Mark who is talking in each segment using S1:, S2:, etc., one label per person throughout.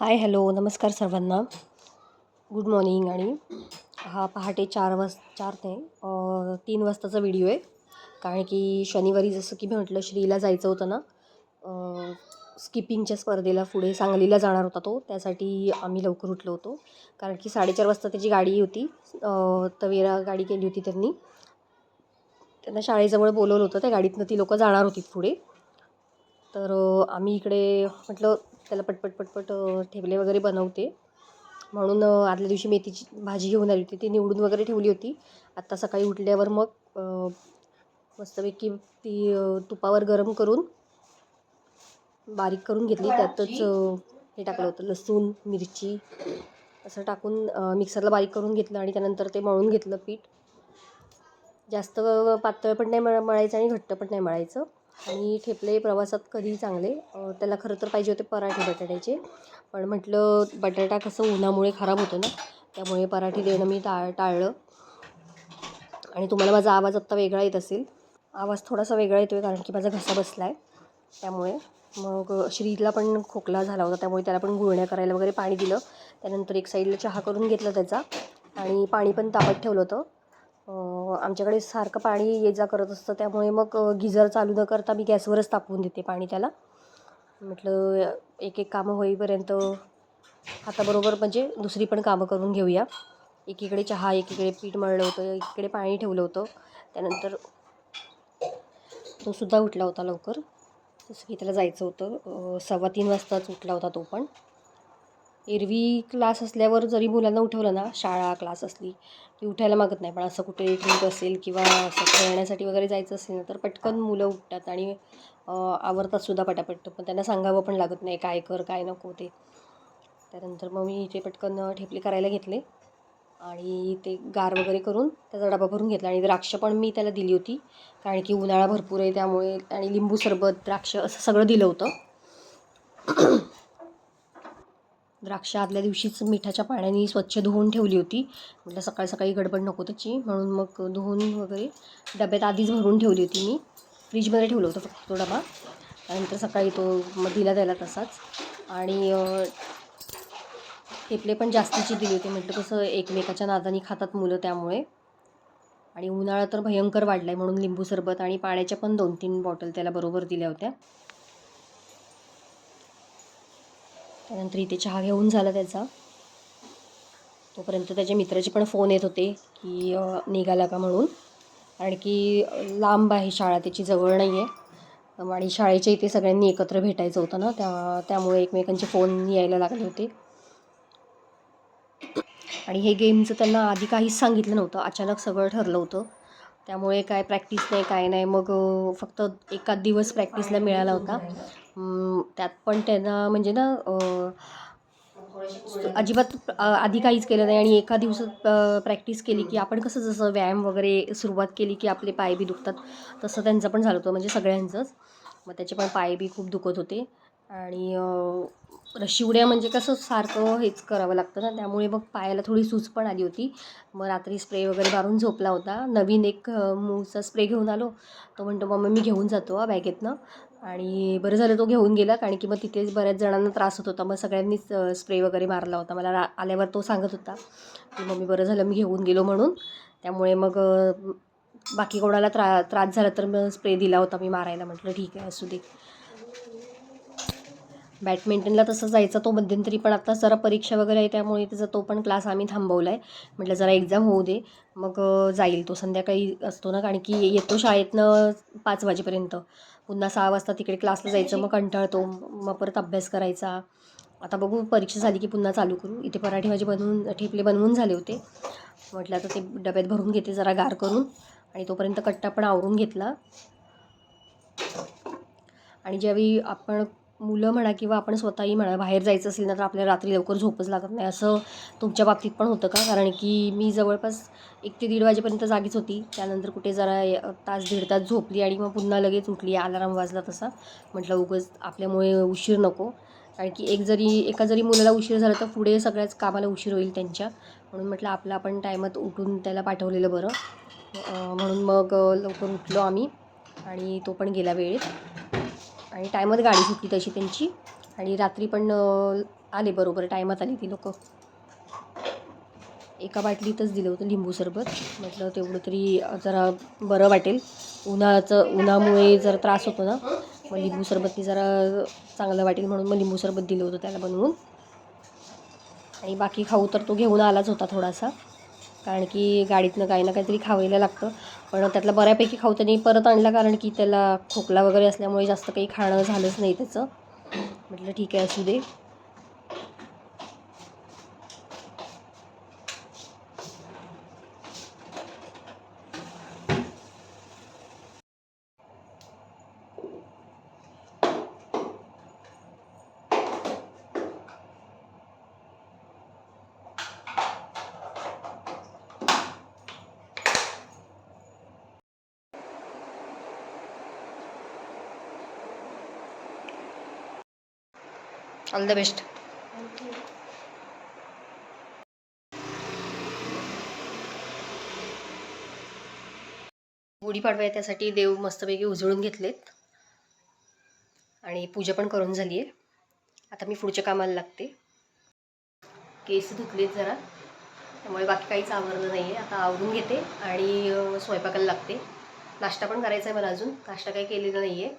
S1: Hi hello नमस्कार सर्वांना. Good morning आणि हा पहाटे चार वाज चार ते तीन वाजताचा व्हिडिओ आहे. कारण की शनिवारी जसं की मी म्हटलं श्रीला जायचं होतं ना स्किपिंगच्या स्पर्धेला पुढे सांगलीला जाणार होता तो. त्यासाठी आम्ही लवकर उठलो होतो. कारण की साडेचार वाजता त्याची गाडी होती. तवेरा गाडी केली होती त्यांनी. त्यांना शाळेजवळ बोलवलं होतं. त्या गाडीतनं ती लोकं जाणार होती पुढे. तर आम्ही इकडे म्हटलं त्याला पटपट पटपट ठेवले वगैरे बनवते. म्हणून आदल्या दिवशी मेथीची भाजी घेऊन आली होती. ती निवडून वगैरे ठेवली होती. आत्ता सकाळी उठल्यावर मग मस्तपैकी ती तुपावर गरम करून बारीक करून घेतली. त्यातच हे टाकलं होतं. लसूण मिरची असं टाकून मिक्सरला बारीक करून घेतलं आणि त्यानंतर ते मळून घेतलं पीठ. जास्त पातळ पण नाही मळ मळायचं आणि घट्ट पण नाही मळायचं. आणि ठेपले प्रवासात कधीही चांगले? त्याला खरं तर पाहिजे होते पराठे बटाट्याचे. पण म्हटलं बटाटा कसं उन्हामुळे खराब होतं ना त्यामुळे पराठे देणं मी टाळ टाळलं. आणि तुम्हाला माझा आवाज आत्ता वेगळा येत असेल. आवाज थोडासा वेगळा येतो आहे कारण की माझा घसा बसला आहे त्यामुळे मग श्रीला पण खोकला झाला होता त्यामुळे त्याला पण गुळण्या करायला वगैरे पाणी दिलं. त्यानंतर एक साईडला चहा करून घेतला त्याचा. आणि पाणी पण तापत ठेवलं होतं. आमच्याकडे सारखं पाणी ये जा करत असतं. त्यामुळे मग गिझर चालू न करता मी गॅसवरच तापवून देते पाणी त्याला. म्हटलं एक एक कामं होईपर्यंत हाताबरोबर म्हणजे दुसरी पण कामं करून घेऊया. एकीकडे चहा एकीकडे पीठ मळलं होतं एकीकडे पाणी ठेवलं होतं. त्यानंतर तो सुद्धा उठला होता लवकर. जसं की त्याला जायचं होतं सव्वा तीन वाजताच उठला होता तो पण. एरवी क्लास असल्यावर जरी मुलांना उठवलं ना शाळा क्लास असली की उठायला मागत नाही. पण असं कुठे ट्रीप असेल किंवा असं खेळण्यासाठी वगैरे जायचं असेल ना तर पटकन मुलं उठतात आणि आवरतात सुद्धा पटापट. पण त्यांना सांगावं पण लागत नाही काय कर काय नको ते. त्यानंतर मग मी ते पटकन ठेपले करायला घेतले आणि ते गार वगैरे करून त्याचा डबा भरून घेतला. आणि द्राक्ष पण मी त्याला दिली होती कारण की उन्हाळा भरपूर आहे त्यामुळे आणि लिंबू सरबत द्राक्ष असं सगळं दिलं होतं. द्राक्ष आदल्या दिवशीच मिठाच्या पाण्याने स्वच्छ धुवून ठेवली होती. म्हटलं सकाळी सकाळी गडबड नको त्याची. म्हणून मग धुवून वगैरे डब्यात आधीच भरून ठेवली होती मी. फ्रीजमध्ये ठेवलं होतं फक्त तो डबा. त्यानंतर सकाळी तो मग दिला द्यायला तसाच. आणि टेपले पण जास्तीची दिली होती. म्हटलं कसं एकमेकाच्या नादानी खातात मुलं त्यामुळे. आणि उन्हाळा तर भयंकर वाढला आहे म्हणून लिंबू सरबत आणि पाण्याच्या पण दोन तीन बॉटल त्याला बरोबर दिल्या होत्या. त्यानंतर इथे चहा घेऊन झाला त्याचा. तोपर्यंत त्याच्या मित्राचे पण फोन येत होते की निघाला का म्हणून. कारण की लांब आहे शाळा त्याची जवळ नाही आहे आणि शाळेच्या इथे सगळ्यांनी एकत्र भेटायचं होतं ना त्या त्यामुळे एकमेकांचे फोन यायला लागले होते. आणि हे गेमचं त्यांना आधी काहीच सांगितलं नव्हतं. अचानक सगळं ठरलं होतं. त्यामुळे काय प्रॅक्टिस नाही काय नाही. मग फक्त एकाच दिवस प्रॅक्टिसला मिळाला होता. त्यात पण त्यांना म्हणजे ना अजिबात आधी काहीच केलं नाही आणि एका दिवसात प्रॅक्टिस केली की आपण कसं जसं व्यायाम वगैरे सुरुवात केली की आपले पाय बी दुखतात तसं त्यांचं पण झालं होतं म्हणजे सगळ्यांचंच. मग त्याचे पण पाय बी खूप दुखत होते. आणि रशी उड्या म्हणजे कसं सारखं हेच करावं लागतं ना त्यामुळे मग पायाला थोडी सूज पण आली होती. मग रात्री स्प्रे वगैरे मारून झोपला होता. नवीन एक मूळचा मूवचा स्प्रे घेऊन आलो. तो म्हणतो मग मी घेऊन जातो बॅगेतनं. आणि बरं झालं तो घेऊन गेला कारण की मग तिथेच बऱ्याच जणांना त्रास होत होता. मग सगळ्यांनीच स्प्रे वगैरे मारला होता. मला रा आल्यावर तो सांगत होता की मम्मी बरं झालं मी घेऊन गेलो म्हणून. त्यामुळे मग बाकी कोणाला त्रा त्रास झाला तर मग स्प्रे दिला होता मी मारायला. म्हटलं ठीक आहे असू दे. बॅडमिंटनला तसं जायचं तो मध्यंतरी पण आता जरा परीक्षा वगैरे आहे त्यामुळे त्याचा तो पण क्लास आम्ही थांबवला आहे म्हटलं जरा एक्झाम होऊ दे मग जाईल तो. संध्याकाळी असतो ना कारण की येतो शाळेतनं पाच वाजेपर्यंत. पुन्हा सहा वाजता तिकडे क्लासला जायचं मग कंटाळतो मग परत अभ्यास करायचा. आता बघू परीक्षा झाली की पुन्हा चालू करू. इथे पराठे भाजी बनवून ठेपले बनवून झाले होते. म्हटलं आता ते डब्यात भरून घेते जरा गार करून. आणि तोपर्यंत कट्टा पण आवरून घेतला. आणि ज्यावेळी आपण मुलं म्हणा किंवा आपण स्वतःही म्हणा बाहेर जायचं असेल ना तर आपल्याला रात्री लवकर झोपच लागत नाही. असं तुमच्या बाबतीत पण होतं का? कारण की मी जवळपास एक ते दीड वाजेपर्यंत जागीच होती. त्यानंतर कुठे जरा तास दीड तास झोपली आणि मग पुन्हा लगेच उठली. अलाराम वाजला तसा. म्हटलं उगाच आपल्यामुळे उशीर नको. कारण की एक जरी एका जरी मुलाला उशीर झाला तर पुढे सगळ्याच कामाला उशीर होईल त्यांच्या. म्हणून म्हटलं आपलं आपण टायमात उठून त्याला पाठवलेलं बरं. म्हणून मग लवकर उठलो आम्ही आणि तो पण गेला वेळेत. आणि टायमात गाडी सुटली तशी त्यांची. आणि रात्री पण आले बरोबर टायमात आली ती लोक. एका बाटलीतच दिलं होतं लिंबू सरबत. म्हटलं तेवढं तरी जरा बरं वाटेल. उन्हाचं उन्हामुळे जरा त्रास होतो ना. मग लिंबू सरबतनी जरा चांगलं वाटेल म्हणून मग लिंबू सरबत दिलं होतं त्याला बनवून. आणि बाकी खाऊ तर तो घेऊन आलाच होता थोडासा. कारण की गाडीतनं काही ना काहीतरी खावायला लागतं. पण त्यातला बऱ्यापैकी खाऊ त्यांनी परत आणला कारण की त्याला खोकला वगैरे असल्यामुळे जास्त काही खाणं झालंच नाही त्याचं. म्हटलं ठीक आहे असू दे. ऑल द बेस्ट गुढीपाडवा आहे त्यासाठी देव मस्तपैकी उजळून घेतलेत. आणि पूजा पण करून झाली आहे. आता मी पुढच्या कामाला लागते. केस धुतलेत जरा. त्यामुळे बाकी काहीच आवरलं नाही आहे आता आवरून घेते आणि स्वयंपाकाला लागते. नाश्ता पण करायचा आहे मला अजून. नाश्ता काही केलेला नाही आहे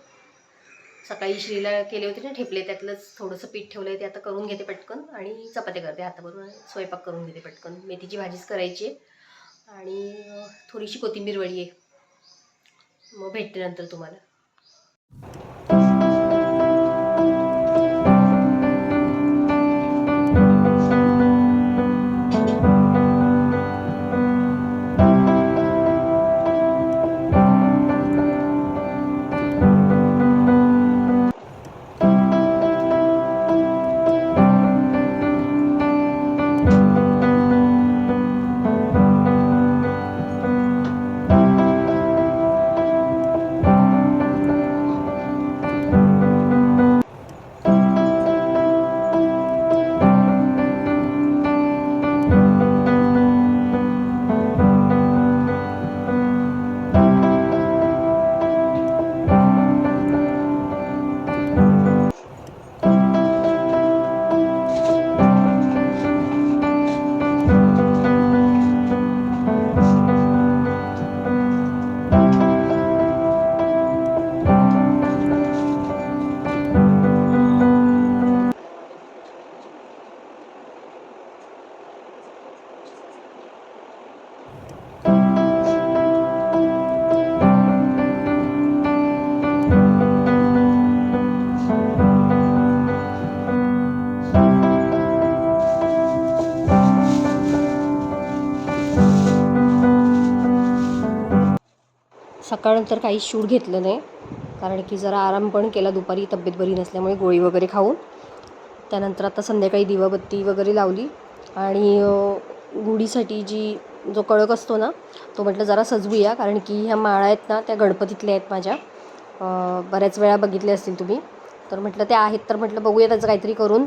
S1: सकाळी श्रीला केले होते ना ठेपले त्यातलंच थोडंसं पीठ ठेवलं आहे ते आता करून घेते पटकन आणि चपात्या करते. हाताबरोबर स्वयंपाक करून घेते पटकन. मेथीची भाजीच करायची आहे. आणि थोडीशी कोथिंबीर वडी आहे. मग भेटते नंतर तुम्हाला. सकाळनंतर काही शूट घेतलं नाही. कारण की जरा आराम पण केला. दुपारी तब्येत बरी नसल्यामुळे गोळी वगैरे खाऊन. त्यानंतर आता संध्याकाळी दिवाबत्ती वगैरे लावली. आणि गुढीसाठी जी जो कळक असतो ना तो म्हटलं जरा सजवूया. कारण की ह्या माळा आहेत ना त्या गणपतीतल्या आहेत माझ्या. बऱ्याच वेळा बघितल्या असतील तुम्ही. तर म्हटलं त्या आहेत. तर म्हटलं बघूया त्याचं काहीतरी करून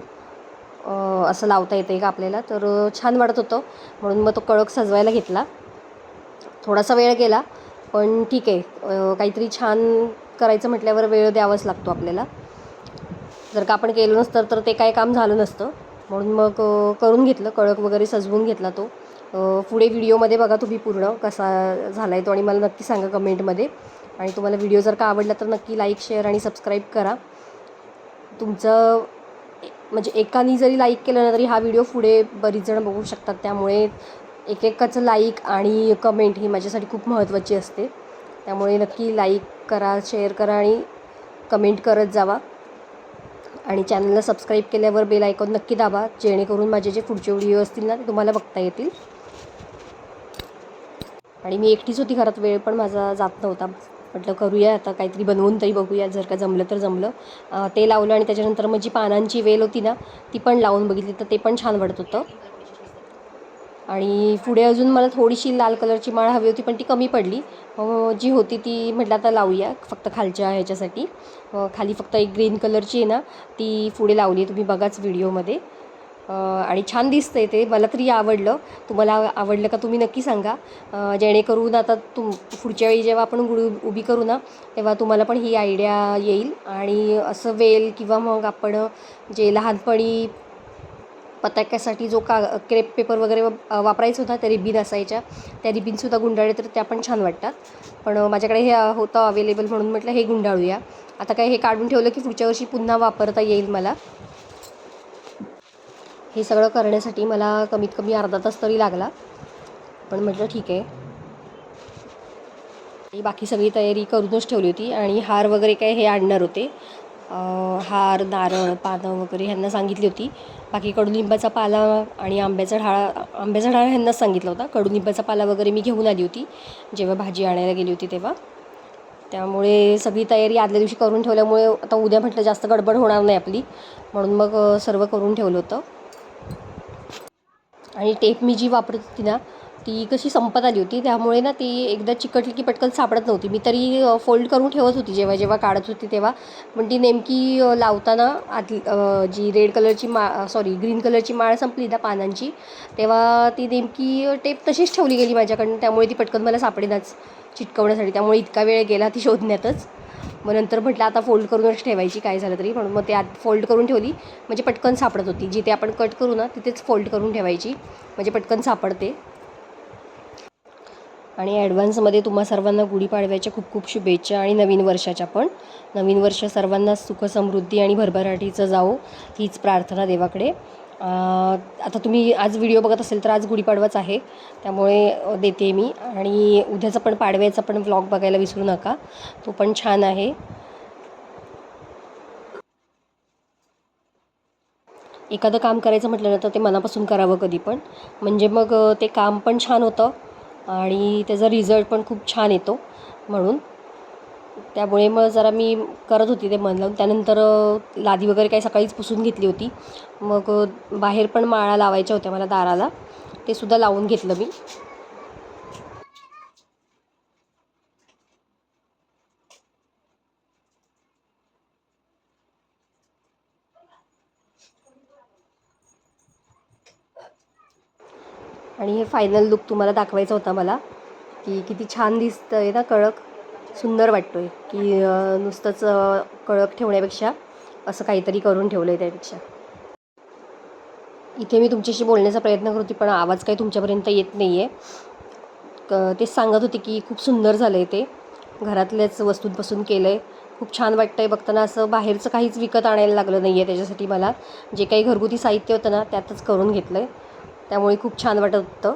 S1: असं लावता येतं का आपल्याला. तर छान वाटत होतं. म्हणून मग तो कळक सजवायला घेतला. थोडासा वेळ गेला. पण ठीक आहे काहीतरी छान करायचं म्हटल्यावर वेळ द्यावाच लागतो आपल्याला. जर का आपण केलं नसतं तर ते काय काम झालं नसतं. म्हणून मग करून घेतलं कळक वगैरे सजवून घेतला तो. पुढे व्हिडिओमध्ये बघा तुम्ही पूर्ण कसा झाला आहे तो आणि मला नक्की सांगा कमेंटमध्ये. आणि तुम्हाला व्हिडिओ जर का आवडला तर नक्की लाईक शेअर आणि सबस्क्राईब करा. तुमचं म्हणजे एकानी जरी लाईक केलं ना तरी हा व्हिडिओ पुढे बरीच जण बघू शकतात. त्यामुळे एकेकाचं लाईक आणि कमेंट ही माझ्यासाठी खूप महत्त्वाची असते. त्यामुळे नक्की लाईक करा शेअर करा आणि कमेंट करत जावा. आणि चॅनलला सबस्क्राईब केल्यावर बेल आयकॉन नक्की दाबा जेणेकरून माझे जे पुढचे व्हिडिओ असतील ना ते तुम्हाला बघता येतील. आणि मी एकटीच होती घरात वेळ पण माझा जात नव्हता. म्हटलं करूया आता काहीतरी बनवून तरी बघूया जर का जमलं तर जमलं. ते लावलं आणि त्याच्यानंतर मग जी पानांची वेल होती ना ती पण लावून बघितली तर ते पण छान वाटत होतं. आणि पुढे अजून मला थोडीशी लाल कलरची माळ हवी होती पण ती कमी पडली. जी होती ती म्हटलं आता लावूया फक्त खालच्या ह्याच्यासाठी. खाली फक्त एक ग्रीन कलरची आहे ना ती पुढे लावली आहे तुम्ही बघाच व्हिडिओमध्ये. आणि छान दिसतंय ते मला तरी आवडलं. तुम्हाला आवडलं का तुम्ही नक्की सांगा. जेणेकरून आता तुम पुढच्या वेळी जेव्हा आपण गुढी उभी करू ना तेव्हा तुम्हाला पण ही आयडिया येईल. आणि असं वेल किंवा मग आपण जे लहानपणी पताक्यासाठी जो का क्रेप पेपर वगैरे वापरायचा होता त्या रिबीन असायच्या. त्या रिबीनसुद्धा गुंडाळले तर त्या पण छान वाटतात. पण माझ्याकडे हे होतं अवेलेबल म्हणून म्हटलं हे गुंडाळूया. आता काय हे काढून ठेवलं की पुढच्या वर्षी पुन्हा वापरता येईल मला. हे सगळं करण्यासाठी मला कमीत कमी अर्धा तास तरी लागला. पण म्हटलं ठीक आहे. बाकी सगळी तयारी करूनच ठेवली होती आणि हार वगैरे काय हे आणणार होते. हार नारळ पानं वगैरे ह्यांना सांगितली होती. बाकी कडुलिंबाचा पाला आणि आंब्याचा ढाळा आंब्याचा ढाळा ह्यांनाच सांगितलं होता. कडुलिंबाचा पाला वगैरे मी घेऊन आली होती. जेव्हा भाजी आणायला गेली होती तेव्हा. त्यामुळे सगळी तयारी आदल्या दिवशी करून ठेवल्यामुळे आता उद्या म्हटलं जास्त गडबड होणार नाही आपली. म्हणून मग सर्व करून ठेवलं होतं. आणि टेप मी जी वापरत होती ना ती कशी संपत आली होती त्यामुळे ना ती एकदा चिकटली की पटकन सापडत नव्हती. मी तरी फोल्ड करून ठेवत होती जेव्हा जेव्हा काढत होती तेव्हा. पण ती नेमकी लावताना आतली जी रेड कलरची मा सॉरी ग्रीन कलरची माळ संपली त्या पानांची तेव्हा ती नेमकी टेप तशीच ठेवली गेली माझ्याकडनं. त्यामुळे ती पटकन मला सापडेनाच चिटकवण्यासाठी. त्यामुळे इतका वेळ गेला ती शोधण्यातच. मग नंतर म्हटलं आता फोल्ड करूनच ठेवायची काय झालं तरी. म्हणून मग ते आत फोल्ड करून ठेवली. म्हणजे पटकन सापडत होती. जिथे आपण कट करू ना तिथेच फोल्ड करून ठेवायची. म्हणजे पटकन सापडते. आणि ॲडव्हान्समध्ये तुम्हा सर्वांना गुढीपाडव्याच्या खूप खूप शुभेच्छा आणि नवीन वर्षाच्या पण. नवीन वर्ष सर्वांना सुख समृद्धी आणि भरभराटीचं जावो हीच प्रार्थना देवाकडे. आता तुम्ही आज व्हिडिओ बघत असेल तर आज गुढीपाडवाच आहे त्यामुळे देते मी. आणि उद्याचा पण पाडव्याचा पण व्लॉग बघायला विसरू नका तो पण छान आहे. एखादं काम करायचं म्हटलं ना तर ते मनापासून करावं कधी पण. म्हणजे मग ते काम पण छान होतं. आणि त्याचा रिझल्ट पण खूप छान येतो म्हणून. त्यामुळे मग जरा मी करत होती ते मन लावून. त्यानंतर लादी वगैरे काही सकाळीच पुसून घेतली होती. मग बाहेर पण माळा लावायच्या होत्या मला दाराला. ते सुद्धा लावून घेतलं मी. आणि हे फायनल लुक तुम्हाला दाखवायचा होता मला की किती छान दिसतं आहे ना कळक. सुंदर वाटतो आहे की नुसतंच कळक ठेवण्यापेक्षा असं काहीतरी करून ठेवलं आहे त्यापेक्षा. इथे मी तुमच्याशी बोलण्याचा प्रयत्न करते पण आवाज काही तुमच्यापर्यंत येत नाही आहे तेच सांगत होते की खूप सुंदर झालं आहे ते. घरातल्याच वस्तूंपासून केलं आहे खूप छान वाटतं आहे बघताना असं बाहेरचं काहीच विकत आणायला लागलं नाही आहे त्याच्यासाठी मला. जे काही घरगुती साहित्य होतं ना त्यातच करून घेतलं आहे त्यामुळे खूप छान वाटत होतं.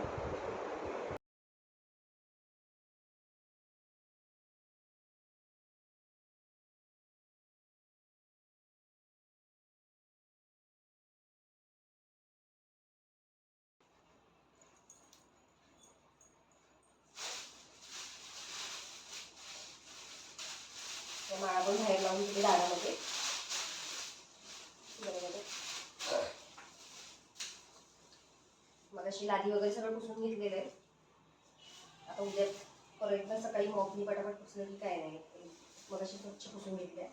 S1: त्या माळा पण बाहेर लावून दिली दारामध्ये. मग अशी लादी वगैरे सगळं पुसून घेतलेलं आहे. आता उद्या परत सकाळी मॉपनी पटापट पुसलं की काय नाही. मग अशी स्वच्छ पुसून घेतल्या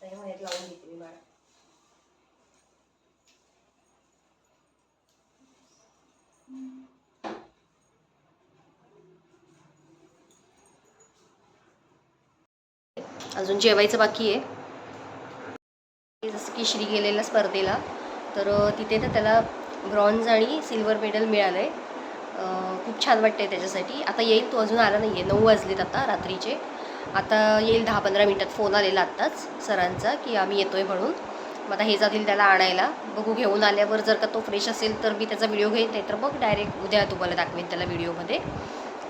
S1: त्या बाहेर लावून घेतली मी मला अजून जेवायचं बाकी आहे. जसं की श्री गेलेला स्पर्धेला तर तिथे तर त्याला ब्रॉन्झ आणि सिल्वर मेडल मिळालं आहे खूप छान वाटतं आहे त्याच्यासाठी. आता येईल तो अजून आला नाही आहे नऊ वाजलेत आता रात्रीचे. आता येईल दहा पंधरा मिनटात. फोन आलेला आत्ताच सरांचा की आम्ही येतो आहे म्हणून. मग आता हे जातील त्याला आणायला. बघू घेऊन आल्यावर जर का तो फ्रेश असेल तर मी त्याचा व्हिडिओ घेईन. नाही तर मग डायरेक्ट उद्या तुम्हाला दाखवेन त्याला व्हिडिओमध्ये.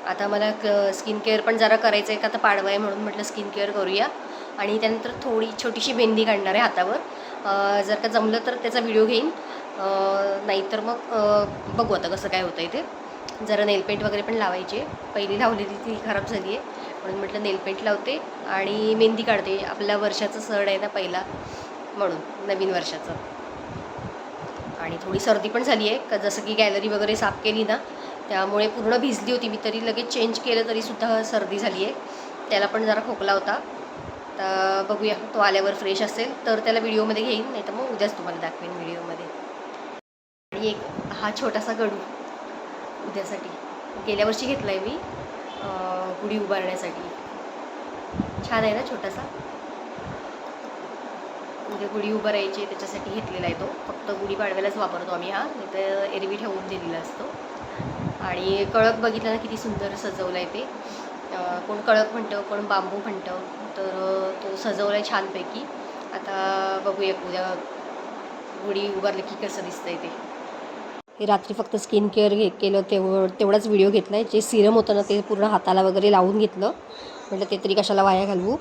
S1: आता मला क स्किन केअर पण जरा करायचं आहे का आता पाडवा आहे म्हणून म्हटलं स्किन केअर करूया. आणि त्यानंतर थोडी छोटीशी मेहंदी काढणार आहे हातावर. जर का जमलं तर त्याचा व्हिडिओ घेईन. नाहीतर मग बघू आता कसं काय होतं आहे ते. जरा नेलपेंट वगैरे पण लावायची. आहे पहिली लावलेली ती खराब झाली आहे. म्हणून म्हटलं नेलपेंट लावते आणि मेहंदी काढते. आपल्या वर्षाचा सण आहे ना पहिला म्हणून नवीन वर्षाचं. आणि थोडी सर्दी पण झाली आहे. का जसं की गॅलरी वगैरे साफ केली ना त्यामुळे पूर्ण भिजली होती मी. तरी लगेच चेंज केलं तरीसुद्धा सर्दी झाली आहे. त्याला पण जरा खोकला होता. तर बघूया तो आल्यावर फ्रेश असेल. तर त्याला व्हिडिओमध्ये घेईन. नाही तर मग उद्याच तुम्हाला दाखवेन व्हिडिओमध्ये हा छोटासा गडू उद्यासाठी. गेल्या वर्षी घेतला आहे मी गुढी उभारण्यासाठी. छान आहे ना छोटासा? उद्या गुढी उभारायची त्याच्यासाठी घेतलेला आहे तो. फक्त गुढी पाडव्यालाच वापरतो आम्ही हा नाही तर एरवी ठेवून दिलेला असतो. आणि कळक बघितलं ना किती सुंदर सजवलं आहे ते कोण कळक म्हणतं कोण बांबू म्हणतं तर तो सजवला आहे छानपैकी. आता बघूया उद्या गुढी उभारलं की कसं दिसतंय ते. हे रात्री फक्त स्किन केअर घे केलं तेव्हा तेवढाच व्हिडिओ घेतला आहे जे सिरम होतं ना ते पूर्ण हाताला वगैरे लावून घेतलं. म्हटलं ते तरी कशाला वाया घालवू?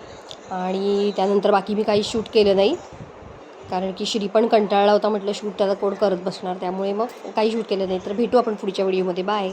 S1: आणि त्यानंतर बाकी मी काही शूट केलं नाही. कारण की श्री पण कंटाळला होता म्हटलं शूट त्याला कोण करत बसणार? त्यामुळे मग काही शूट केलं नाही. तर भेटू आपण पुढच्या व्हिडिओमध्ये. बाय.